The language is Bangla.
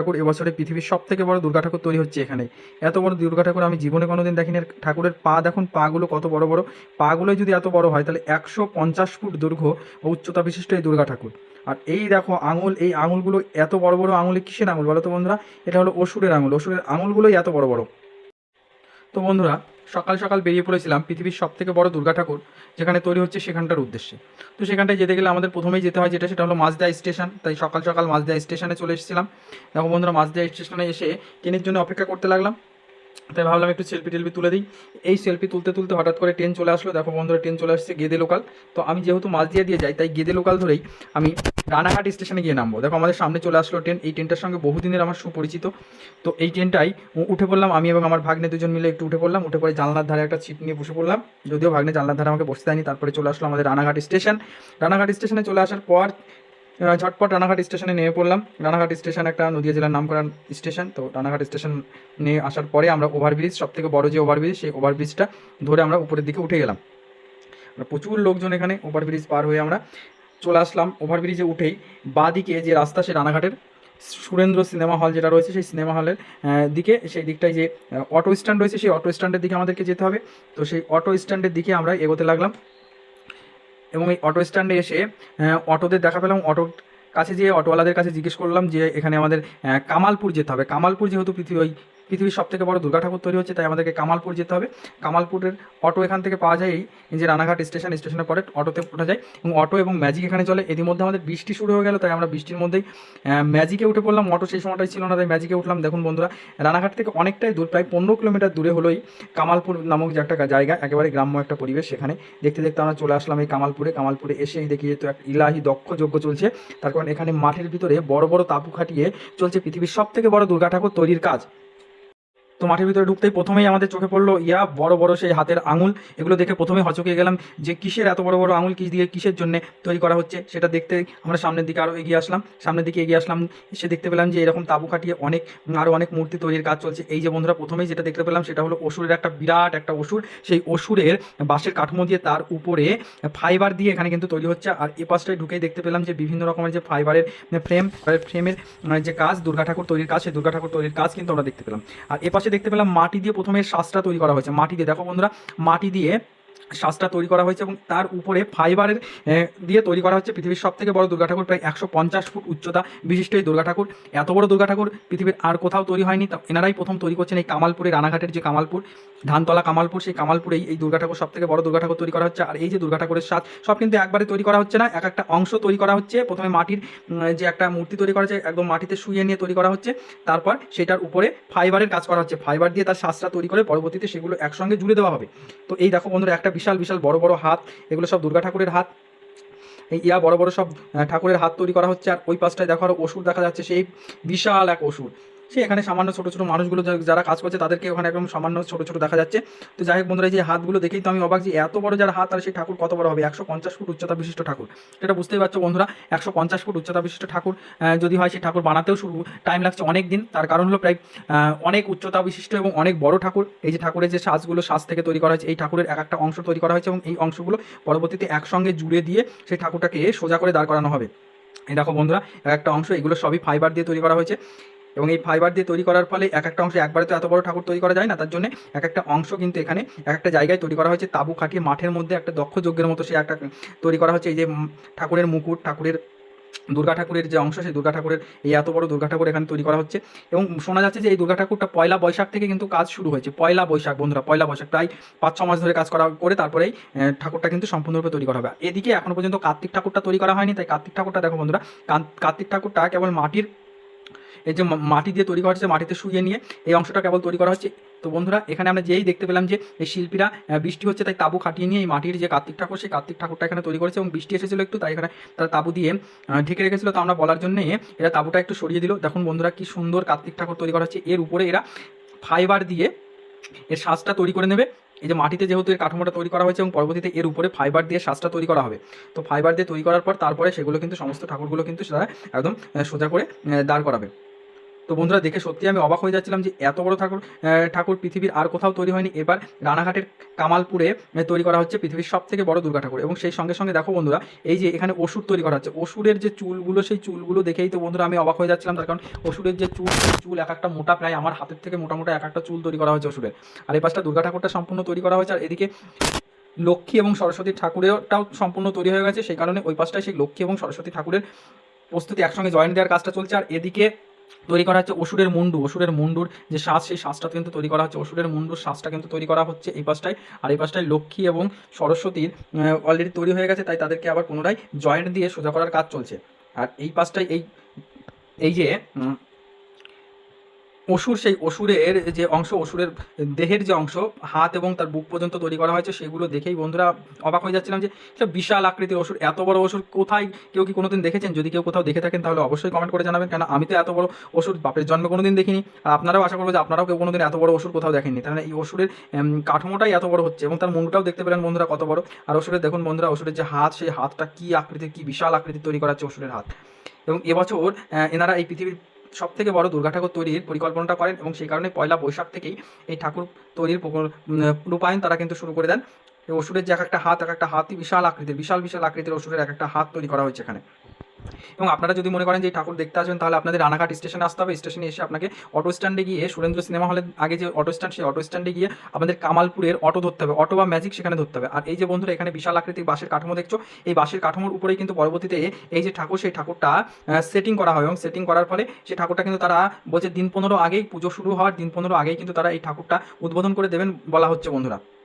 ঠাকুর এবছরে পৃথিবীর সব থেকে বড় দুর্গা ঠাকুর তৈরি হচ্ছে এখানে এত বড় দুর্গা ঠাকুর আমি জীবনে কোনোদিন দেখিনি। ঠাকুরের পা দেখুন, পাগুলো কত বড় বড়। পাগুলো যদি এত বড় হয়, তাহলে একশো পঞ্চাশ ফুট দুর্ঘ ও উচ্চতা বিশিষ্ট এই দুর্গা ঠাকুর আর এই দেখো আঙুল, এই আঙুলগুলো এত বড় বড় আঙুলে কিসের আঙুল বলো তো বন্ধুরা? এটা হলো অসুরের আঙুল। অসুরের আঙুলগুলোই এত বড় বড়। তো বন্ধুরা সকাল সকাল বেরিয়ে পড়েছিলাম পৃথিবীর সব থেকে বড় দুর্গা ঠাকুর, যেখানে তৈরি হচ্ছে সেখানটার উদ্দেশ্যে। তো সেখানটায় যেতে গেলে আমাদের প্রথমেই যেতে হয় যেটা, সেটা হলো মাঝদা স্টেশন। তাই সকাল সকাল মাঝদা স্টেশনে চলে এসেছিলাম। দেখো বন্ধুরা মাঝদা স্টেশনে এসে ট্রেনের জন্য অপেক্ষা করতে লাগলাম। তাই ভাবলাম একটু সেলফি টেলফি তুলে দিই। এই সেলফি তুলতে তুলতে হঠাৎ করে ট্রেন চলে আসলো। দেখো বন্ধুরা, ট্রেন চলে আসছে গেদে লোকাল তো আমি যেহেতু মাঝদিয়া দিয়ে যাই, তাই গেদে লোকাল ধরেই আমি রানাঘাট স্টেশনে গিয়ে নামবো। দেখো, আমাদের সামনে চলে আসলো ট্রেন এই ট্রেনটার সঙ্গে বহুদিনের আমার সুপরিচিত। তো এই ট্রেনটাই উঠে পড়লাম আমি এবং আমার ভাগ্নে দুজন মিলে একটু উঠে পড়লাম। উঠে পড়ে জানলার ধারে একটা ছিপ নিয়ে বসে পড়লাম। যদিও ভাগ্নে জানলার ধারে আমাকে বসতে দেয়নি, তারপরে চলে আসলো আমাদের রানাঘাট স্টেশন। রানাঘাট স্টেশনে চলে আসার পর ঝটপট রানাঘাট স্টেশনে নেমে পড়লাম। রানাঘাট স্টেশন একটা নদীয়া জেলার নাম করা স্টেশন। তো রানাঘাট স্টেশন নিয়ে আসার পরে আমরা ওভারব্রিজ সব থেকে বড় যে ওভারব্রিজ, সেই ওভারব্রিজটা ধরে আমরা উপরের দিকে উঠে গেলাম। প্রচুর লোকজন এখানে ওভারব্রিজ পার হয়ে আমরা চলে আসলাম ওভারব্রিজে উঠেই। বাঁদিকে যে রাস্তা সে রানাঘাটের সুরেন্দ্র সিনেমা হল যেটা রয়েছে, সেই সিনেমা হলের দিকে, সেই দিকটায় যে অটো স্ট্যান্ড রয়েছে, সেই অটো স্ট্যান্ডের দিকে আমাদেরকে যেতে হবে। তো সেই অটো স্ট্যান্ডের দিকে আমরা এগোতে লাগলাম এবং এই অটো স্ট্যান্ডে এসে অটোদের দেখা পেলাম। অটোর কাছে যেয়ে অটোওয়ালাদের কাছে জিজ্ঞেস করলাম যে, এখানে আমাদের কামালপুর যেতে হবে। কামালপুর যেহেতু পৃথিবী ওই পৃথিবীর সব থেকে বড় দুর্গা ঠাকুর তৈরি হচ্ছে, তাই আমাদেরকে কামালপুর যেতে হবে। কামালপুরের অটো এখান থেকে পাওয়া যায় এই যে রানাঘাট স্টেশন স্টেশনের পরে অটোতে ওঠা যায়। এবং অটো এবং ম্যাজিক এখানে চলে। এর মধ্যে আমাদের বৃষ্টি শুরু হয়ে গেল, তাই আমরা বৃষ্টির মধ্যেই ম্যাজিকে উঠে পড়লাম। অটো সেই সময়টাই ছিল না, তাই ম্যাজিকে উঠলাম। দেখুন বন্ধুরা, রানাঘাট থেকে অনেকটাই দূর, প্রায় পনেরো কিলোমিটার দূরে হলোই কামালপুর নামক যে একটা জায়গা, একেবারে গ্রাম্য একটা পরিবেশ সেখানে। দেখতে দেখতে আমরা চলে আসলাম এই কামালপুরে। কামালপুরে এসেই দেখি যে তো এক ইলাহি দক্ষ যজ্ঞ চলছে। তার কারণ এখানে মাঠের ভিতরে বড় বড় তাপু খাটিয়ে চলছে পৃথিবীর সব থেকে বড় দুর্গা ঠাকুর তৈরির কাজ। তো মাঠের ভিতরে ঢুকতেই প্রথমেই আমাদের চোখে পড়ল, ইয়া, বড় বড় সেই হাতের আঙুল। এগুলো দেখে প্রথমে হচকে গেলাম যে কিসের এত বড় বড় আঙুল কিস দিয়ে, কিসের জন্য তৈরি করা হচ্ছে, সেটা দেখতে আমরা সামনের দিকে আরও এগিয়ে আসলাম। সামনের দিকে এগিয়ে আসলাম, সে দেখতে পেলাম যে এরকম তাবু খাটিয়ে অনেক আরও অনেক মূর্তি তৈরির কাজ চলছে। এই যে বন্ধুরা, প্রথমেই যেটা দেখতে পেলাম সেটা হলো অসুরের একটা বিরাট একটা অসুর। সেই অসুরের বাঁশের কাঠামো দিয়ে তার উপরে ফাইবার দিয়ে এখানে কিন্তু তৈরি হচ্ছে। আর এ পাশটায় ঢুকেই দেখতে পেলাম যে বিভিন্ন রকমের যে ফাইবারের ফ্রেম, ফ্রেমের যে কাজ, দুর্গা ঠাকুর তৈরির কাজ, সেই দুর্গা ঠাকুর তৈরির কাজ কিন্তু আমরা দেখতে পেলাম। আর এ পাশে দেখতে পেলাম মাটি দিয়ে প্রথমে শ্বাসটা তৈরি করা হয়েছে। মাটি দিয়ে, দেখো বন্ধুরা, মাটি দিয়ে শ্বাসটা তৈরি করা হয়েছে এবং তার উপরে ফাইবারের দিয়ে তৈরি করা হচ্ছে পৃথিবীর সব থেকে বড় দুর্গা ঠাকুর, প্রায় একশো পঞ্চাশ ফুট উচ্চতা বিশিষ্ট এই দুর্গা ঠাকুর। এত বড় দুর্গা ঠাকুর পৃথিবীর আর কোথাও তৈরি হয়নি। তা এনারাই প্রথম তৈরি করছেন এই কামালপুরে রানাঘাটের যে কামালপুর, ধানতলা কামালপুর, সেই কামালপুরেই এই দুর্গা ঠাকুর সব থেকে বড় দুর্গা ঠাকুর তৈরি করা হচ্ছে। আর এই যে দুর্গা ঠাকুরের সাথ সব কিন্তু একবারে তৈরি করা হচ্ছে না, এক একটা অংশ তৈরি করা হচ্ছে। প্রথমে মাটির যে একটা মূর্তি তৈরি করা হচ্ছে একদম মাটিতে শুয়ে নিয়ে তৈরি করা হচ্ছে। তারপর সেটার উপরে ফাইবারের কাজ করা হচ্ছে। ফাইবার দিয়ে তার শ্বাসটা তৈরি করে পরবর্তীতে সেগুলো একসঙ্গে জুড়ে দেওয়া হবে। তো এই দেখো বন্ধুরা, একটা বিশাল বিশাল বড় বড় হাত, এগুলো সব দুর্গা ঠাকুরের হাত। এই ইয়া বড় বড় সব ঠাকুরের হাত তৈরি করা হচ্ছে। আর ওই পাশটায় দেখো আরও অসুর দেখা যাচ্ছে, সেই বিশাল এক অসুর সে এখানে সামান্য ছোট ছোট মানুষগুলো যারা কাজ করছে তাদেরকে ওখানে একদম সামান্য ছোট ছোট দেখা যাচ্ছে। তো যাই হোক বন্ধুরা যে হাতগুলো দেখেই তো আমি অবাক যে এত বড় যারা হাত আর সেই ঠাকুর কত বড় হবে? একশো পঞ্চাশ ফুট উচ্চতা বিশিষ্ট ঠাকুর। সেটা বুঝতেই পারছ বন্ধুরা, একশো পঞ্চাশ ফুট উচ্চতা বিশিষ্ট ঠাকুর। যদি হয় সেই ঠাকুর বানাতেও শুরু টাইম লাগছে অনেক দিন তার কারণ হলো প্রায় অনেক উচ্চতা বিশিষ্ট এবং অনেক বড় ঠাকুর। এই যে ঠাকুরের যে শ্বাসগুলো শ্বাস থেকে তৈরি করা হয়েছে, এই ঠাকুরের এক একটা অংশ তৈরি করা হয়েছে এবং এই অংশগুলো পরবর্তীতে একসঙ্গে জুড়ে দিয়ে সেই ঠাকুরটাকে সোজা করে দাঁড় করানো হবে। এই দেখো বন্ধুরা, এক একটা অংশ, এগুলো সবই ফাইবার দিয়ে তৈরি করা হয়েছে। এবং এই ফাইবার দিয়ে তৈরি করার ফলে এক একটা অংশ একবারে তো এত বড় ঠাকুর তৈরি করা যায় না, তার জন্য এক একটা অংশ কিন্তু এখানে এক একটা জায়গায় তৈরি করা হয়েছে। তাবু খাটিয়ে মাঠের মধ্যে একটা দক্ষ যজ্ঞের মতো সে একটা তৈরি করা হচ্ছে। এই যে ঠাকুরের মুকুট, ঠাকুরের দুর্গা ঠাকুরের যে অংশ, সেই দুর্গা ঠাকুরের এই এত বড় দুর্গা ঠাকুর এখানে তৈরি করা হচ্ছে। এবং শোনা যাচ্ছে যে এই দুর্গা ঠাকুরটা পয়লা বৈশাখ থেকে কিন্তু কাজ শুরু হয়েছে। পয়লা বৈশাখ বন্ধুরা, পয়লা বৈশাখ প্রায় পাঁচ ছ মাস ধরে কাজ করা করে তারপরেই ঠাকুরটা কিন্তু সম্পূর্ণরূপে তৈরি করা হবে। এদিকে এখনও পর্যন্ত কার্তিক ঠাকুরটা তৈরি করা হয়নি। তাই কার্তিক ঠাকুরটা দেখো বন্ধুরা কার্তিক ঠাকুরটা কেবল মাটির এই যে মাটি দিয়ে তৈরি করা হচ্ছে, মাটিতে শুয়ে নিয়ে এই অংশটা কেবল তৈরি করা হচ্ছে। তো বন্ধুরা, এখানে আমরা যেই দেখতে পেলাম যে এই শিল্পীরা বৃষ্টি হচ্ছে, তাই তাবু খাটিয়ে নিয়ে এই মাটির যে কার্তিক ঠাকুর, সেই কার্তিক ঠাকুরটা এখানে তৈরি করেছে এবং বৃষ্টি এসেছিল একটু, তাই এখানে তারা তাবু দিয়ে ঢেকে রেখেছিল। তো আমরা বলার জন্য এরা তাবুটা একটু সরিয়ে দিল। দেখুন বন্ধুরা, কি সুন্দর কার্তিক ঠাকুর তৈরি করা হচ্ছে। এর উপরে এরা ফাইবার দিয়ে এর শ্বাসটা তৈরি করে নেবে। এই যে মাটিতে যেহেতু এর কাঠামোটা তৈরি করা হয়েছে এবং পরবর্তীতে এর উপরে ফাইবার দিয়ে শ্বাসটা তৈরি করা হবে। তো ফাইবার দিয়ে তৈরি করার পর তারপরে সেগুলো কিন্তু সমস্ত ঠাকুরগুলো কিন্তু তারা একদম সোজা করে দাঁড় করাবে। তো বন্ধুরা দেখে সত্যি আমি অবাক হয়ে যাচ্ছিলাম যে এত বড় ঠাকুর ঠাকুর পৃথিবীর আর কোথাও তৈরি হয়নি। এবার রানাঘাটের কামালপুরে তৈরি করা হচ্ছে পৃথিবীর সব থেকে বড় দুর্গা ঠাকুর এবং সেই সঙ্গে সঙ্গে দেখো বন্ধুরা, এই যে এখানে ওষুধ তৈরি করা হচ্ছে। ওষুধের যে চুলগুলো, সেই চুলগুলো দেখেই তো বন্ধুরা আমি অবাক হয়ে যাচ্ছিলাম, তার কারণ ওষুধের যে চুল চুল এক একটা মোটা প্রায় আমার হাতের থেকে মোটা মোটা এক একটা চুল তৈরি করা হয়েছে ওষুধের। আর এই পাশটা দুর্গা ঠাকুরটা সম্পূর্ণ তৈরি করা হয়েছে, আর এদিকে লক্ষ্মী এবং সরস্বতী ঠাকুরেরটাও সম্পূর্ণ তৈরি হয়ে গেছে। সেই কারণে ওই পাশটায় সেই লক্ষ্মী এবং সরস্বতী ঠাকুরের প্রস্তুতি একসঙ্গে জয়েন্ট দেওয়ার কাজটা চলছে। আর এদিকে তৈরি করা হচ্ছে অসুরের মুন্ডু। অসুরের মুন্ডুর যে শ্বাস, সেই শ্বাসটা কিন্তু তৈরি করা হচ্ছে। অসুরের মুন্ডুর শ্বাসটা কিন্তু তৈরি করা হচ্ছে এই পাশটায়। আর এই পাশটায় লক্ষ্মী এবং সরস্বতীর অলরেডি তৈরি হয়ে গেছে, তাই তাদেরকে আবার পুনরায় জয়েন্ট দিয়ে সোজা করার কাজ চলছে। আর এই পাশটায় এই এই যে অসুর সেই অসুরের যে অংশ, অসুরের দেহের যে অংশ, হাত এবং তার বুক পর্যন্ত তৈরি করা হয়েছে, সেগুলো দেখেই বন্ধুরা অবাক হয়ে যাচ্ছিলাম যে এটা বিশাল আকৃতির অসুর, এত বড় অসুর কোথায় কেউ কি কোনোদিন দেখেছেন? যদি কেউ কোথাও দেখে থাকেন, তাহলে অবশ্যই কমেন্ট করে জানাবেন কেন আমি তো এত বড় অসুর বাপের জন্মে কোনোদিন দেখিনি। আর আপনারাও আশা করব যে আপনারাও কেউ কোনোদিন এত বড় অসুর কোথাও দেখেননি। তাহলে এই অসুরের কাঠামোটাই এত বড় হচ্ছে এবং তার মুন্ডটাও দেখতে পেলেন বন্ধুরা কত বড়। আর অসুরের দেখুন বন্ধুরা, অসুরের যে হাত, সেই হাতটা কি আকৃতির, কি বিশাল আকৃতির তৈরি করা হচ্ছে অসুরের হাত। এবং এবছর এনারা এই পৃথিবীর সব থেকে বড় দুর্গা ঠাকুর তৈরির পরিকল্পনাটা করেন এবং সেই কারণে পয়লা বৈশাখ থেকেই এই ঠাকুর তৈরির রূপায়ণ তারা কিন্তু শুরু করে দেন। অসুরের যে এক একটা হাত, এক একটা হাতই বিশাল আকৃতির, বিশাল বিশাল আকৃতির অসুরের এক একটা হাত তৈরি করা হয়েছে এখানে। এবং আপনারা যদি মনে করেন যে ঠাকুর দেখতে আসবেন, তাহলে আপনাদের রানাঘাট স্টেশনে আসতে হবে। স্টেশনে এসে আপনাকে অটো স্ট্যান্ডে গিয়ে সুরেন্দ্র সিনেমা হলের আগে যে অটো স্ট্যান্ড সেই অটো স্ট্যান্ডে গিয়ে আপনাদের কামালপুরের অটো ধরতে হবে। অটো বা ম্যাজিক সেখানে ধরতে হবে। আর এই যে বন্ধুরা, এখানে বিশাল আকৃতির বাঁশের কাঠামো দেখছ? এই বাঁশের কাঠামোর উপরেই কিন্তু পরবর্তীতে এই যে ঠাকুর, সেই ঠাকুরটা সেটিং করা হয়। এবং সেটিং করার ফলে সেই ঠাকুরটা কিন্তু তারা বলছে দিন পনেরো আগেই পুজো শুরু হওয়ার, দিন পনেরো আগেই কিন্তু তারা এই ঠাকুরটা উদ্বোধন করে দেবেন বলা হচ্ছে বন্ধুরা।